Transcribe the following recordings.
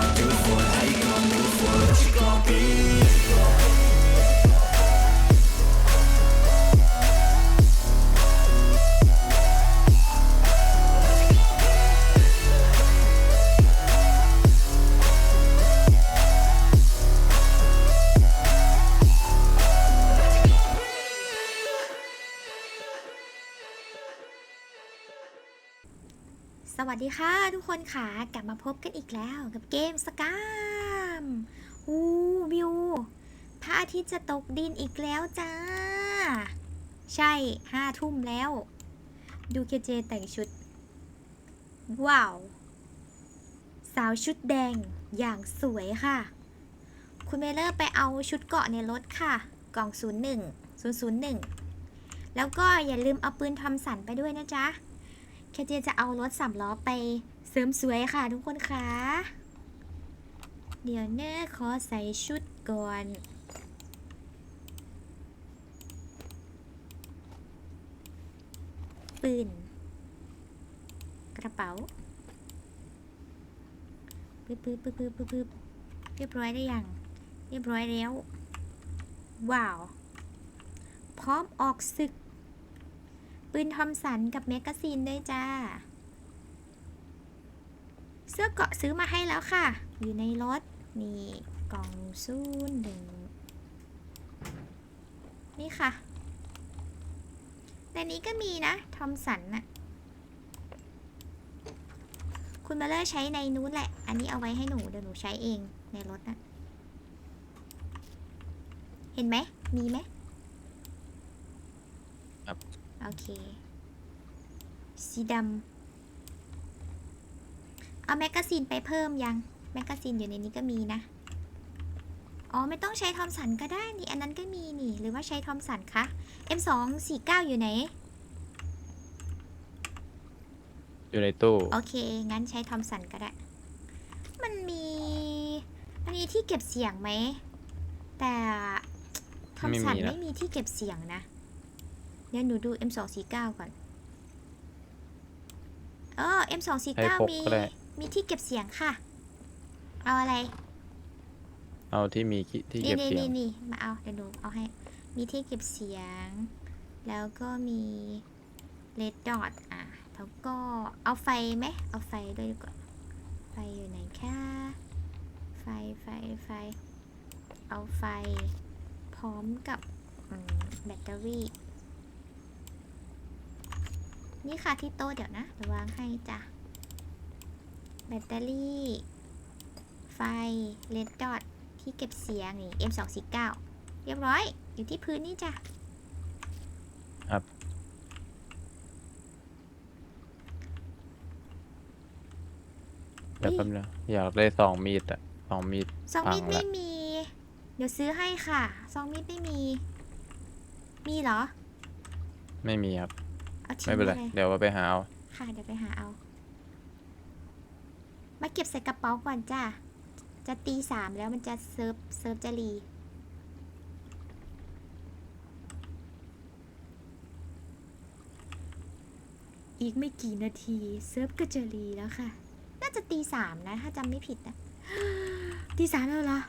gon' do it for? How you gon' do for? What you be? วัสดีค่ะทุกคนค่ะ กลับมาพบกันอีกแล้วกับเกมสกามอู้วิวพระอาทิตย์จะตกดินอีกแล้วจ้า ใช่ห้าทุ่มแล้ว ดูเคเจแต่งชุด ว้าว สาวชุดแดงอย่างสวยค่ะ คุณเมเลอร์ไปเอาชุดเกาะในรถค่ะ กล่อง 01 001 แล้วก็อย่าลืมเอาปืนทอมสันไปด้วยนะจ๊ะ แคเจจะเอารถสามล้อไปเสริมสวยค่ะทุกคนคะเดี๋ยวเน่ขอใส่ชุดก่อนปืนกระเป๋าปึ๊บปึ๊บปึ๊บปึ๊บปึ๊บเรียบร้อยได้ยัง เรียบร้อยแล้ว ว้าว พร้อมออกศึก ปืนทอมสันกับแมกกาซีนด้วยจ้า เสื้อเกาะซื้อมาให้แล้วค่ะ อยู่ในรถ นี่กล่องซูนหนึ่งนี่ค่ะ ในนี้ก็มีนะ ทอมสันน่ะ คุณมาเลอร์ใช้ในนู้นแหละ อันนี้เอาไว้ให้หนู เดี๋ยวหนูใช้เองในรถน่ะ เห็นไหม มีไหมครับ โอเค สีดำเอาแมกกาซีนไปเพิ่มยัง แมกกาซีนอยู่ในนี้ก็มีนะ อ๋อ ไม่ต้องใช้ทอมสันก็ได้นี่ อันนั้นก็มีนี่ หรือว่าใช้ทอมสันคะ M249 อยู่ไหน อยู่ในตู้ โอเค งั้นใช้ทอมสันก็ได้ มันมี มันมีที่เก็บเสียงไหม แต่ทอมสันไม่มีนะ ไม่มีที่เก็บเสียงนะ เดี๋ยวหนูดู M249 ก่อนเออให้ M249 พกมี ก็ได้ มีที่เก็บเสียงค่ะ เอาอะไร เอาที่มีที่ที่นี่เก็บนี่เสียนี่งนี่มาเอาเดี๋ยวหนูเอาให้ มีที่เก็บเสียง แล้วก็มีเลดดอทอะ แล้วก็เอาไฟไหมเอาไฟด้วยดีกว่าไฟอยู่ไหนคะไฟไฟไฟ เอาไฟ พร้อมกับอืมแบตเตอรี่ นี่ค่ะที่โต๊ะเดี๋ยวนะเดี๋ยววางให้จ้ะ แบตเตอรี่ ไฟ เลดดอทที่เก็บเสียงนี่ M249 เรียบร้อย อยู่ที่พื้นนี่จ้ะเดี๋ยวแป๊บนึงอยากได้สองมีดอะสองมีด ซองมีดพังละ ไม่มี เดี๋ยวซื้อให้ค่ะ ซองมีดไม่มี มีเหรอ ไม่มีครับเอา ทิ้งไม่เป็นไรเลยเดี๋ยวว่าไปหาเอา ค่ะ เดี๋ยวไปหาเอา มาเก็บใส่กระเป๋าก่อนจ้ะจะตีสามแล้วมันจะเซิร์ฟเซิร์ฟจะรี อีกไม่กี่นาที เซิร์ฟก็จะรีแล้วค่ะ น่าจะตีสามนะ ถ้าจำไม่ผิดนะ ตีสามแล้วเหรอ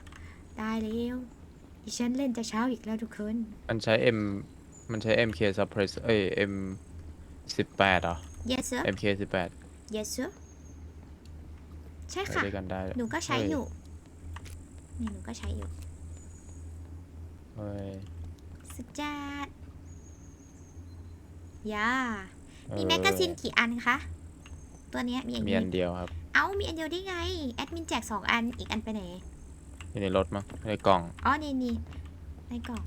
ได้แล้วดิฉันเล่นจะเช้าอีกแล้วทุกคน มันใช้ M มันใช้ MK suppress เอ้ย M สิบแปดเหรอ yes sir MK สิบแปด yes sir ใช่ใช้ค่ะ ด้วยกันได้หนูก็ใช้เฮ้อยู่ นี่หนูก็ใช้อยู่ เฮ้ยสุดจัดยาเออมีแมกกาซีนกี่อันคะ ตัวเนี้ยมีอันมีนี้อันเดียวครับ เอ้า มีอันเดียวได้ไง แอดมินแจกสองอัน อีกอันไปไหน อยู่ในรถมั้งในกล่อง อ๋อ นี่นี่ในกล่อง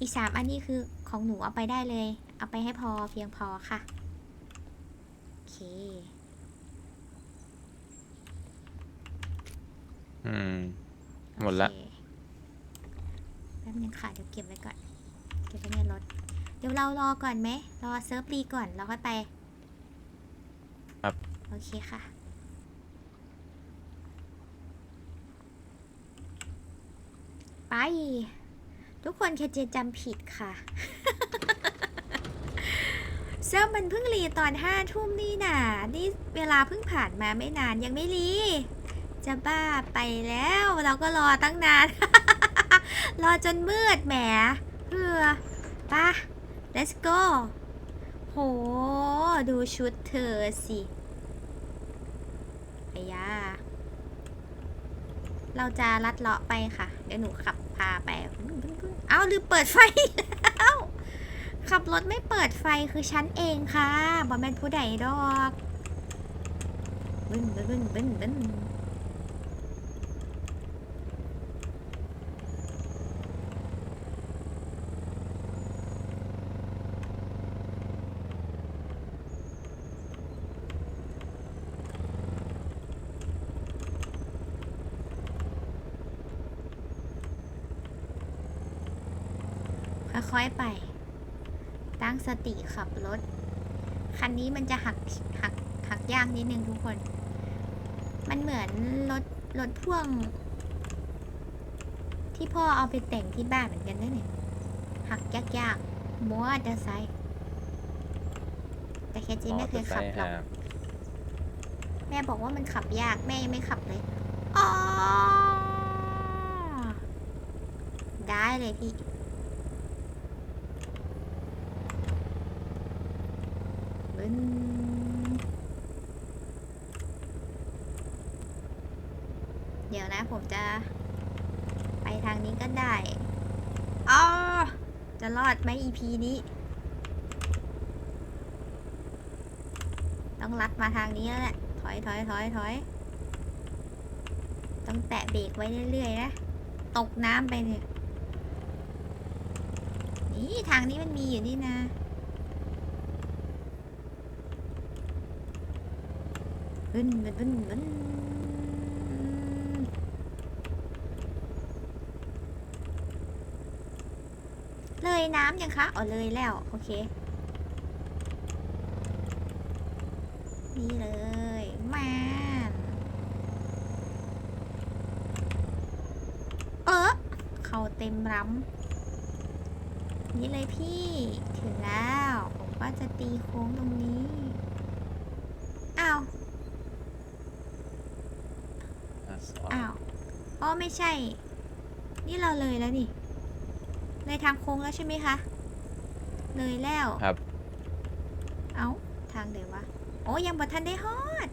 อีกสามอันนี้คือของหนูเอาไปได้เลย เอาไปให้พอเพียงพอค่ะ โอเค อืม หมดละ โอเคแป๊บนึงค่ะ เดี๋ยวเก็บไว้ก่อน เก็บไว้ในรถ เดี๋ยวเรารอก่อนไหม รอเซิร์ฟรีก่อนแล้วค่อยไปครับ โอเคค่ะ ไป ทุกคนเคเจจำผิดค่ะ เซิร์ฟมันเพิ่งรีตอนห้าทุ่มนี่น่ะนี่เวลาเพิ่งผ่านมาไม่นานยังไม่รี จะบ้าไปแล้ว เราก็รอตั้งนาน รอจนมืดแหมเพื่อปะ let's go โห ดูชุดเธอสิไอ้ยาเราจะลัดเลาะไปค่ะ เดี๋ยวหนูขับพาไป เอ้าลืมเปิดไฟแล้ว ขับรถไม่เปิดไฟคือฉันเองค่ะบอแมนผู้ใดดอกบึ้นบึ้นบึ้นบึ้นบึ้นค่อยๆไป ตั้งสติขับรถ คันนี้มันจะหักหักหักยากนิดนึงทุกคน มันเหมือนรถรถพ่วง ที่พ่อเอาไปแต่งที่บ้านเหมือนกันนะเนี่ยหักยากๆมัวจะไซค์แต่แค่จีไม่เคยขับหรอกแม่บอกว่ามันขับยากแม่ยังไม่ขับเลยอ๋อได้เลยพี่ บึ้นเดี๋ยวนะผมจะไปทางนี้ก็ได้อ๋อจะ รอดไหม EP นี้ ต้องลัดมาทางนี้แล้วแหละ ถอยถอยถอยถอยต้องแตะเบรกไว้เรื่อยๆนะ ตกน้ำไปเนี่ย นี่ทางนี้มันมีอยู่นี่นะบึ้นบึ้นบึ้นบึ้นเลยน้ำยังคะอ๋อเลยแล้ว โอเค นี่เลยแมนเออเขาเต็มร้ำนี่เลยพี่ ถึงแล้ว ผมก็จะตีโค้งตรงนี้ อ้าว อ้าว อ๋อ ไม่ใช่ นี่เราเลยแล้วนี่ ในทางโค้งแล้วใช่ไหมคะ เลยแล้วครับ เอาทางเดี๋ยววะ โอ้ยังบ่ทันได้ฮอด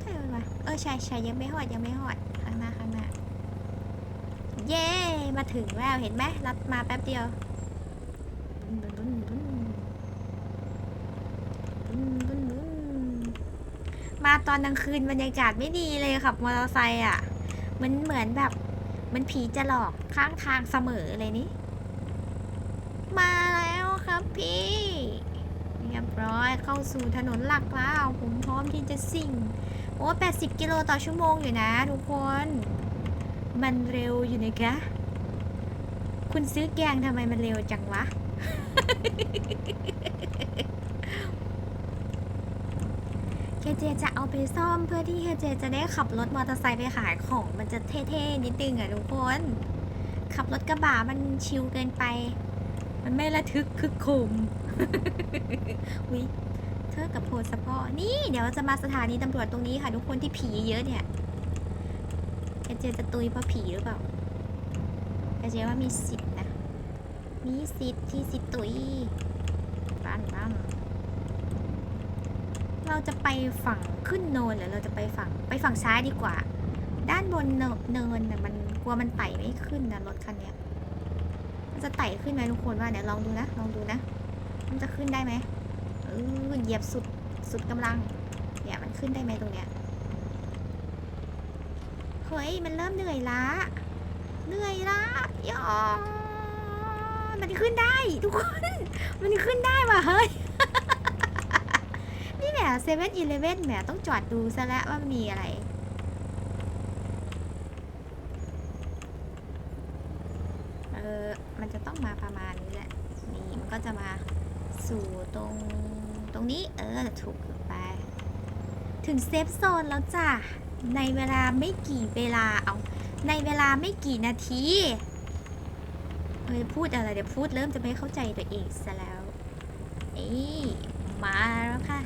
ใช่ไหมเออใช่ใช่ยังไม่ฮอดยังไม่ฮอดข้างหน้าข้างหน้า เย้มาถึงแล้วเห็นไหมรัดมาแป๊บเดียวมาตอนกลางคืนบรรยากาศไม่ดีเลยขับมอเตอร์ไซค์อะ มันเหมือนแบบ มันผีจะหลอกข้างทางเสมอเลยนี่ มาแล้วครับพี่เรียบร้อยเข้าสู่ถนนหลักแล้ว ผมพร้อมที่จะสิ่ง โอ้80 กิโลต่อชั่วโมงอยู่นะทุกคน มันเร็วอยู่นะคะคุณซื้อแกงทำไมมันเร็วจังวะ เจจะเอาไปซ่อมเพื่อที่เคเจจะได้ขับรถมอเตอร์ไซค์ไปขายของมันจะเท่ๆนิดนึงอะทุกคน ขับรถกระบะมันชิลเกินไป มันไม่ระทึกคึกโคมวิเธอกับโพสปอนี่เดี๋ยวจะมาสถานีตำรวจตรงนี้ค่ะ ทุกคนที่ผีเยอะเนี่ยเคเจจะตุยเพราะผีหรือเปล่าเคเจว่ามีสิทธิ์นะ มีสิทธิ์ที่สิตุยบ้านบ้น เราจะไปฝั่งขึ้นโนนหรือเราจะไปฝั่งไปฝั่งซ้ายดีกว่า ด้านบนเนเนินน่ะมันกลัวมันไต่ไม่ขึ้นนะรถคันเนี้ยมันจะไต่ขึ้นไหมทุกคนว่าเดี๋ยวลองดูนะลองดูนะ มันจะขึ้นได้ไหมเออเหยียบสุดสุดกำลังเนี่ยมันขึ้นได้ไหมตรงเนี้ยเฮ้ยมันเริ่มเหนื่อยละเหนื่อยละยอมันขึ้นได้ทุกคน มันขึ้นได้ว่ะเฮ้ย นี่แหละเซเว่นอีเลเว่นแหมต้องจอดดูซะแล้วว่ามีอะไร เออ มันจะต้องมาประมาณนี้แหละ นี่มันก็จะมาสู่ตรงตรงนี้ เออ ถูกไป ถึงเซฟโซนแล้วจ้ะ ในเวลาไม่กี่เวลา เอาในเวลาไม่กี่นาทีเอ้ยพูดอะไรเดี๋ยวพูดเริ่มจะไม่เข้าใจตัวเองซะแล้ว เอ้ยมาแล้วค่ะ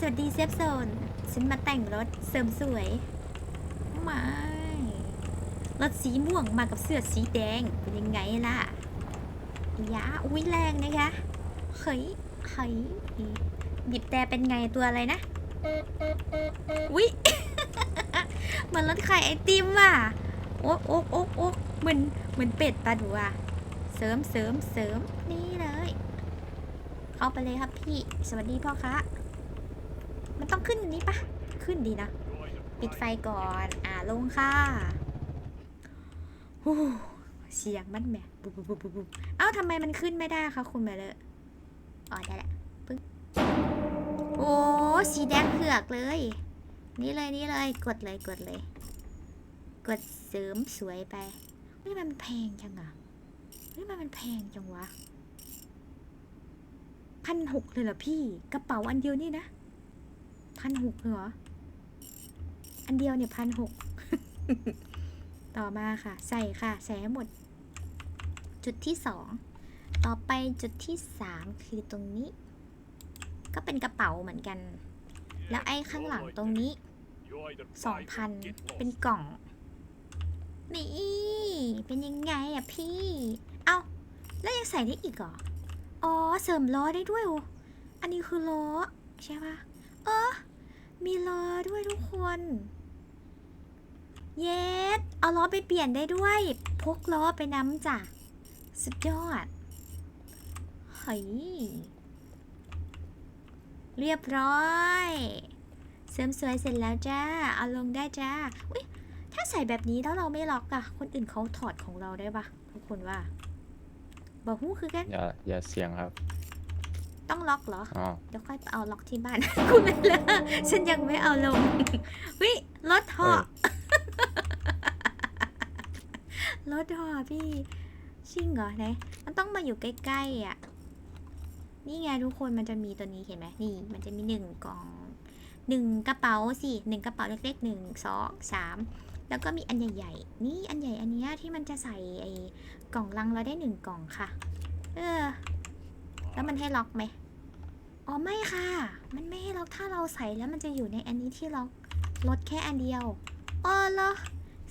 สวัสดีเซฟโซน ฉันมาแต่งรถเสริมสวยไม่รถสีม่วงมากับเสื้อสีแดง เป็นยังไงล่ะยาอุ้ยแรงนะคะเฮ้ยเฮ้ยบีบแต่เป็นไงตัวอะไรนะอุ้ยเหมือนรถไขายไอติมว่ะโอ๊กโอ๊กโอ๊กโอ๊กเหมือนเหมือนเป็ดปลาดูอะเสริมเสริมเสริมนี่เลย เข้าไปเลยครับพี่ สวัสดีพ่อคะมันต้อง ขึ้นนี้ปะขึ้นดีนะ ปิดไฟก่อน อ่าลงค่ะฮู้เสียงมันแหมบุบบุบบุบบุบบุบเอ้าทำไมมันขึ้นไม่ได้คะคุณเมลเลอร์อ๋อได้แหละปึ๊บโอ้สีแดงเผือกเลย นี่เลยนี่เลย กดเลยกดเลย กดเสริมสวยไปเฮ้ยมันแพงจังอะเฮ้ยมันมันแพงจังวะพันหกเลยเหรอพี่ กระเป๋าอันเดียวนี่นะ พันหกเหรอ อันเดียวเนี่ยพันหก ต่อมาค่ะ ใส่ค่ะ ใส่ให้หมด จุดที่สอง ต่อไปจุดที่สามคือตรงนี้ ก็เป็นกระเป๋าเหมือนกัน แล้วไอ้ข้างหลังตรงนี้สองพันเป็นกล่อง นี่ เป็นยังไงอะพี่ เอ้า แล้วยังใส่ได้อีกเหรอ อ๋อ เสริมล้อได้ด้วยโออันนี้คือล้อ ใช่ปะ เออมีล้อด้วยทุกคน เยสเอาล้อไปเปลี่ยนได้ด้วย พกล้อไปน้ำจ้ะ สุดยอดเฮ้ยเรียบร้อย เสริมสวยเสร็จแล้วจ้า เอาลงได้จ้าอุ้ยถ้าใส่แบบนี้แล้วเราไม่ล็อกอะคนอื่นเขาถอดของเราได้ปะทุกคนว่าบอกหู้คือกันอย่าอย่าเสียงครับ ต้องล็อกเหรอ อ๋อเดี๋ยวค่อยไปเอาล็อกที่บ้าน คุณไม่เลอะฉันยังไม่เอาลง วิรถห่อรถห่อพี่ ชิงเหรอไหนมันต้องมาอยู่ใกล้ๆอะ นี่ไงทุกคนมันจะมีตัวนี้เห็นไหมนี่ มันจะมีหนึ่งกล่องหนึ่งกระเป๋าสิหนึ่งกระเป๋าเล็กๆหนึ่งสองสามแล้วก็มีอันใหญ่ๆ นี่อันใหญ่อันเนี้ยที่มันจะใส่ไอ้กล่องลังเราได้หนึ่งกล่องค่ะ เออ แล้วมันให้ล็อกไหม อ๋อไม่ค่ะ มันไม่ให้ล็อกถ้าเราใส่แล้วมันจะอยู่ในอันนี้ที่ล็อกลดแค่อันเดียวอ๋อเหรอ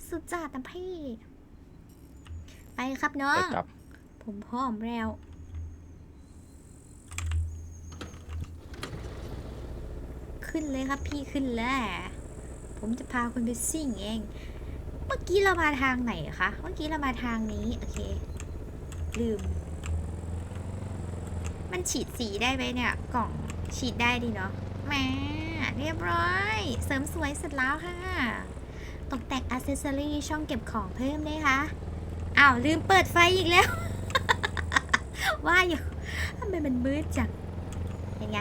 สุดจัดนะพี่ ไปครับน้อไปงกลับ ผมพร้อมแล้ว ขึ้นเลยครับพี่ขึ้นแล้ว ผมจะพาคุณไปซิ่งเอง เมื่อกี้เรามาทางไหนคะ เมื่อกี้เรามาทางนี้ โอเค ลืม มันฉีดสีได้ไหมเนี่ย กล่องฉีดได้ดีเนาะแมาเรียบร้อย เสริมสวยเสร็จแล้วค่ะ ตกแต่งอัซเซสซอรี่ช่องเก็บของเพิ่มด้วยค่ะอ้าวลืมเปิดไฟอีกแล้ว ว่าอยู่ทำไมมันมืดจังยังไง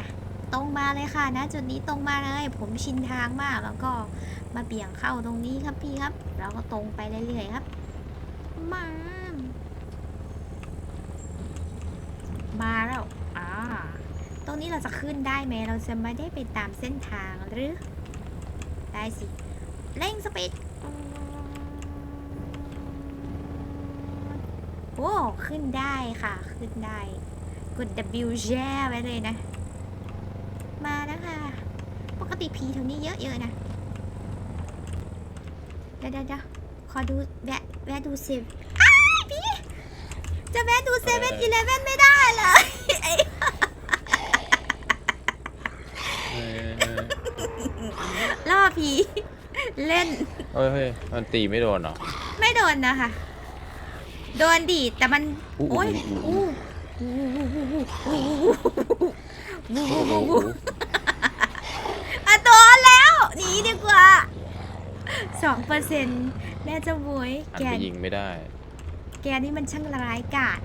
ตรงมาเลยค่ะนะจุดนี้ตรงมาเลย ผมชินทางมากแล้วก็มาเบี่ยงเข้าตรงนี้ครับพี่ครับ แล้วก็ตรงไปเรื่อยๆครับ มาแล้ว อ่า ต รงนี้เราจะขึ้นได้ไหม เราจะไม่ได้ไปตามเส้นทางหรือ ได้สิ เร่งสปีดโอ้ขึ้นได้ค่ะ ขึ้นได้ กด W แช่ไว้เลยนะ มาแล้วค่ะปกติผีแถวนี้เยอะๆนะ เดี๋ยวเดี๋ยวเดี๋ยวขอดูแวะแวะดูเซฟอ้ายพี่ จะแวะดูเซเว่นอีเลฟเว่นไม่ได้เลย เออ ล่อผี เล่น เฮ้ยเฮ้ยมันตีไม่โดนเหรอ ไม่โดนนะคะ โดนดีดแต่มัน อู้โอ้ยอู้ อู้อู้อู้โอ้โหอะโดนแล้วหนีดีกว่าสองเปอร์เซ็นต์แม่เจะบวยหันแกไปยิงไม่ได้ แกนี่มันช่างร้ายกาจ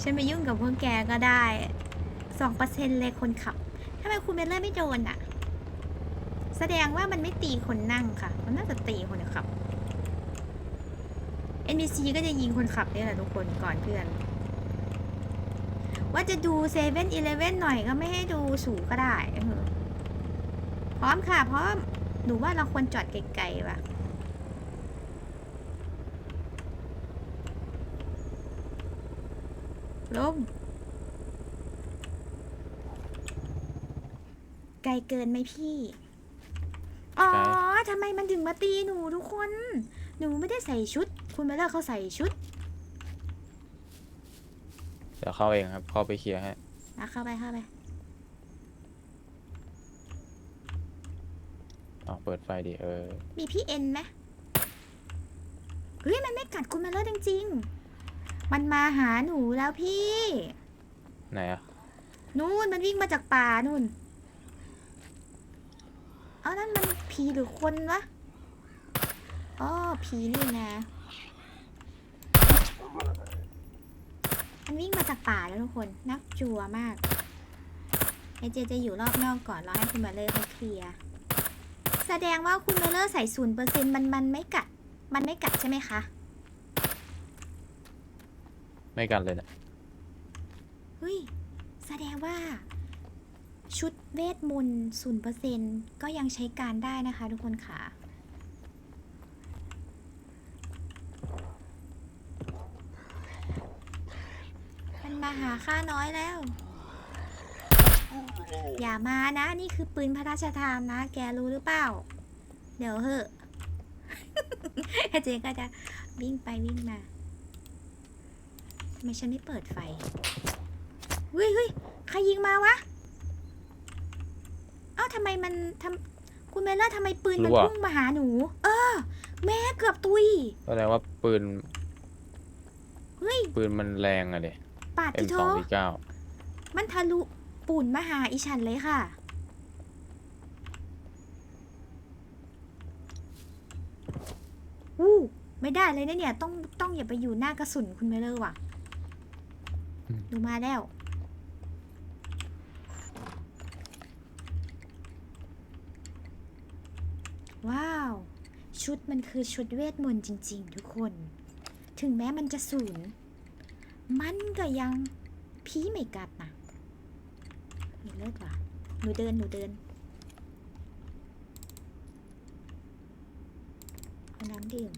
ฉันไม่ยุ่งกับพวกแกก็ได้สองเปอร์เซ็นต์เลยคนขับ ทำไมคุณเบลเลอร์ไม่โดนอะแสดงว่ามันไม่ตีคนนั่งค่ะ มันน่าจะตีคนขับ NPC ก็จะยิงคนขับนี่แหละทุกคนก่อนเพื่อน ว่าจะดูเซเว่นอีเลเว่นหน่อยก็ไม่ให้ดูสูงก็ได้พร้อมค่ะพร้อมหนูว่าเราควรจอดไกลๆว่ะลง ไกล เกินไหมพี่ อ๋อทำไมมันถึงมาตีหนูทุกคน หนูไม่ได้ใส่ชุด คุณเบลเลอร์เขาใส่ชุดเดี๋ยวเข้าเองครับ เข้าไปเคลียร์ให้นะเข้าไปเข้าไปอ๋อเปิดไฟดิเออ มีพี่เอ็นไหมเฮ้ย มันไม่กัดคุณเบลเลอร์จริงๆ มันมาหาหนูแล้วพี่ ไหนอะนู่นมันวิ่งมาจากป่านู่น เอานั่นมันผีหรือคนวะอ๋อผีนี่นะ มันวิ่งมาจากป่าแล้วทุกคน นักจัวมากไอเจจะอยู่รอบนอกก่อนรอให้คุณเบลเลอร์เขาเคลียร์แสดงว่าคุณเบลเลอร์ใส่ศูนย์เปอร์เซ็นมันมันไม่กัด มันไม่กัดใช่ไหมคะ ไม่กันเลยนะเฮ้ย แสดงว่า ชุดเวทมนต์ศูนย์เปอร์เซ็นก็ยังใช้การได้นะคะทุกคนค่ะ มันมาหาข้าน้อยแล้ว อย่ามานะ นี่คือปืนพระราชทานนะ แกรู้หรือเปล่า เดี๋ยวเหอะเจ๊ก็จะวิ่งไปวิ่งมาทำไมฉันไม่เปิดไฟเฮ้ยเฮ้ยใครยิงมาวะาทำไมมันทำคุณเมลเลอร์ทำไมปืนมันรู้อะ พุ่งมาหาหนู เออ แม่เกือบตุย แสดงว่าปืนเฮ้ย ปืนมันแรงอะเด็ ปาดเอ็ที่มโทสองสี่เก้ามันทะลุปูนมาหาอีฉันเลยค่ะ อู้ ไม่ได้เลยนะเนี่ย ต้องต้องอย่าไปอยู่หน้ากระสุนคุณเมลเลอร์ว่ะดูมาแล้ว ว้าว ชุดมันคือชุดเวทมนต์จริง ๆ ทุกคน ถึงแม้มันจะสูญมันก็ยังพีไม่กัดนะหนูเลิกว่ะหนูเดินหนูเดินเอาน้ำดื่ม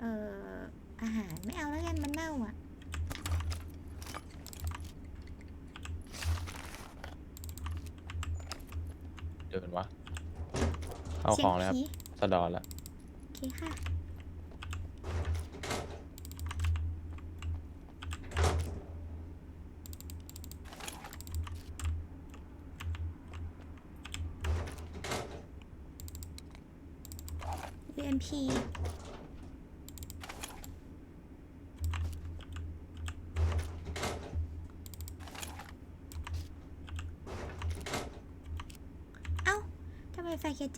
เอ่ออาหารไม่เอาแล้วกันมันเน่าอะเดินวะ เอาของแล้วครับสียผีสะดอนแล้วโอเคค่ะ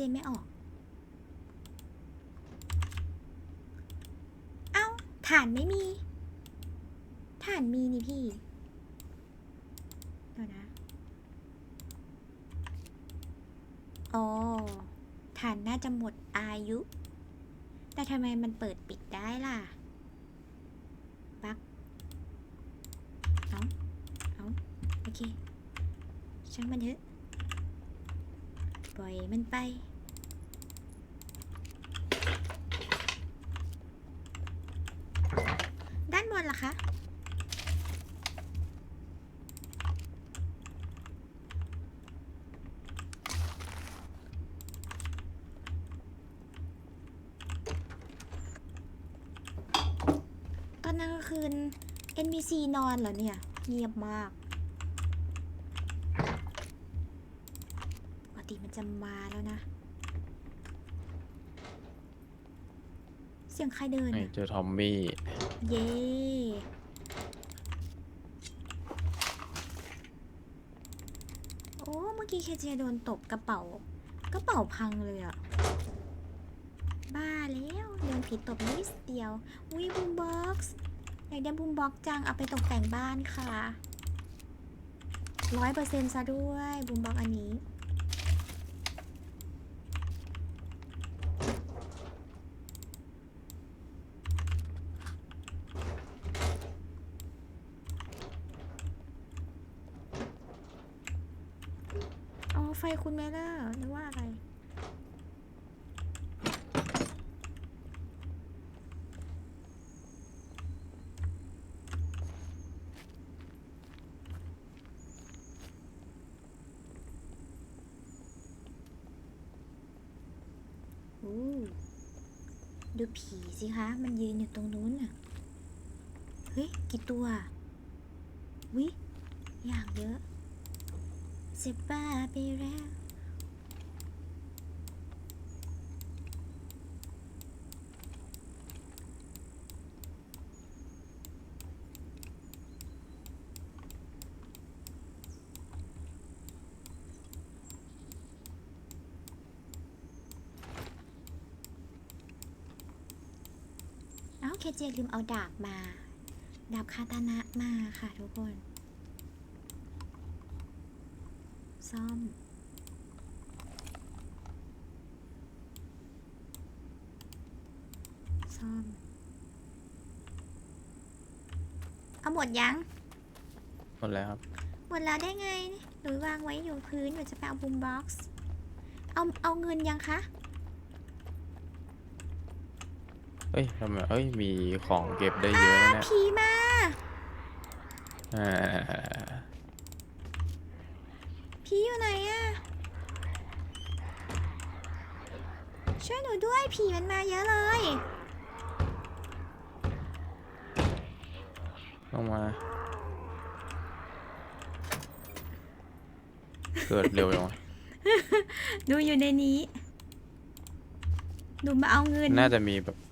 ไฟเคเจไม่ออก เอ้าฐานไม่มี ฐานมีนี่พี่ เดี๋ยวนะ อ๋อ ฐานน่าจะหมดอายุ แต่ทำไมมันเปิดปิดได้ล่ะ บักเอาเอาโอเค ช่างมันเถอะปล่อยมันไป ด้านบนล่ะคะ ตอนกลางคืน NPC นอนเหรอเนี่ย เงียบมากปกติมันจะมาแล้วนะ เสียงใครเดินนี่อะเจอทอมมี่เย้โอ้เมื่อกี้เคเจโดนตบกระเป๋ากระเป๋าพังเลยอะบ้าแล้วโดนผีตบนิดเดียววิบูมบ็อกซ์อยากได้บูมบ็อกซ์จังเอาไปตกแต่งบ้านค่ะร้อยเปอร์เซ็นต์ซะด้วยบูมบ็อกซ์อันนี้ อ๋อ ไฟ คุณไม่ล่ะนึกว่าอะไรอู้ดูผีสิคะ มันยืนอยู่ตรงนู้นน่ะ เฮ้ย กี่ตัว วิ อย่างเยอะสิบบ้าไปแล้ว เอ้าเคเจลืมเอาดาบมา ดาบคาตานะมาค่ะทุกคน ซ่อม ซ่อม เอาหมดยัง หมดแล้วครับ หมดแล้วได้ไง หนูวางไว้อยู่พื้นหนูจะไปเอาบูมบ็อกซ์ เอา เอาเงินยังคะ เอ้ยทำไมเอ้ย มีของเก็บได้เยอะนะเนี่ยผีมาอ่าผีอยู่ไหนอะช่วยหนูด้วยผีมันมาเยอะเลยต้องมา เกิดเร็วจังวะหนูอยู่ในนี้หนูมาเอาเงิน น่าจะมีแบบอู้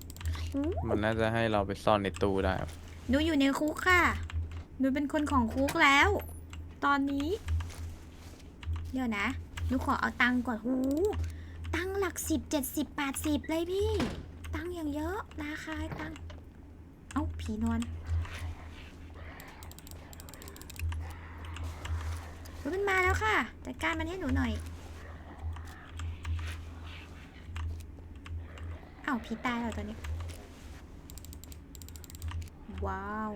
มันน่าจะให้เราไปซ่อนในตู้ได้ครับหนูอยู่ในคุกค่ะ หนูเป็นคนของคุกแล้ว ตอนนี้ เดี๋ยวนะ หนูขอเอาตังค์ก่อนหูตังค์หลักสิบเจ็ดสิบแปดสิบเลยพี่ ตังค์อย่างเยอะราคาตังค์เอ้าผีนอนเฮ้ยมันมาแล้วค่ะ จัดการมันให้หนูหน่อย เอ้าผีตายแล้วตอนนี้ ว้าว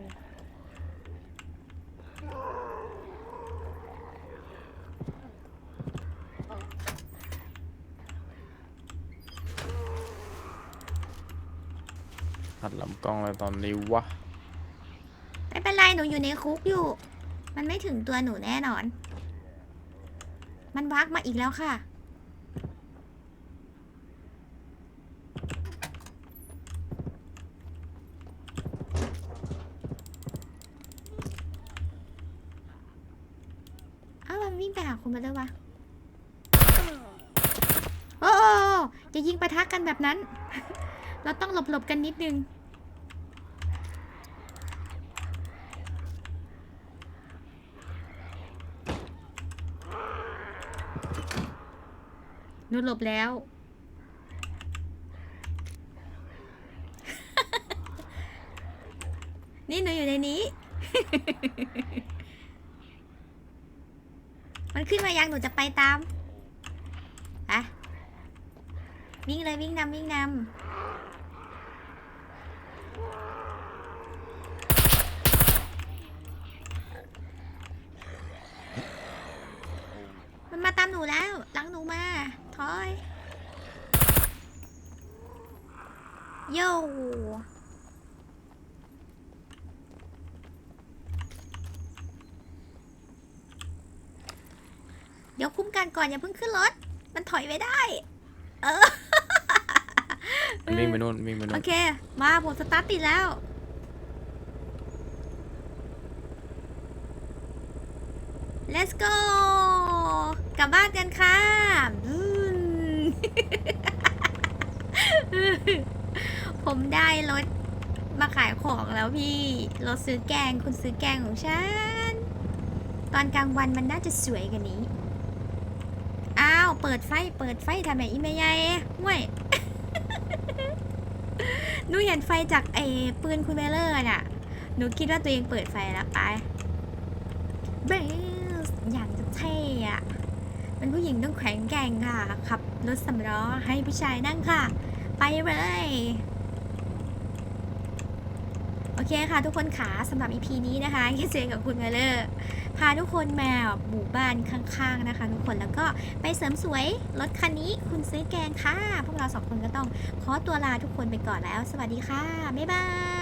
หัดลำกล้องเลยตอนนี้วะ ไม่เป็นไร หนูอยู่ในคุกอยู่ มันไม่ถึงตัวหนูแน่นอน มันวักมาอีกแล้วค่ะ อ้าวมันวิ่งไปหาคุณมาด้วยวะ โอ้โอ้โอ้จะยิงปะทะกั นั้น เราต้องหลบๆกันนิดนึงนูหลบแล้ว นี่หนูอยู่ในนี้ มันขึ้นมายังหนูจะไปตามอะ วิ่งเลยวิ่งนำวิ่งนำมันมาตามหนูแล้วหลังหนูมาถอยโย่เดี๋ยวคุ้มกันก่อนอย่าเพิ่งขึ้นรถ มันถอยไม่ได้ เออ วิ่งไปนู่นวิ่งไปโอนู่นเค มาผมสตาร์ทติดแล้ว let's go กลับบ้านกันค่ะอืม ผมได้รถมาขายของแล้วพี่ รถซื้อแกง คุณซื้อแกงของฉัน ตอนกลางวันมันน่าจะสวยกว่านี้ อ้าว เปิดไฟ เปิดไฟทำไมอีเมย์ใหญ่ห่วย หนูเห็นไฟจากไอ้ปืนคุณเบลเลอร์น่ะ หนูคิดว่าตัวเองเปิดไฟแล้วไปเบสอย่างจะเท่อะเป็นผู้หญิงต้องแข็งแกร่งค่ะ ขับรถสำล้อให้ผู้ชายนั่งค่ะ ไปเลย โอเคค่ะทุกคนขาสำหรับ EP นี้นะคะแค่เจกับคุณเบลเลอร์พาทุกคนมาหมู่บ้านข้างๆนะคะ ทุกคนแล้วก็ไปเสริมสวยรถคันนี้คุณซื้อแกงค่ะ พวกเราสองคนก็ต้องขอตัวลาทุกคนไปก่อนแล้ว สวัสดีค่ะ บ๊ายบาย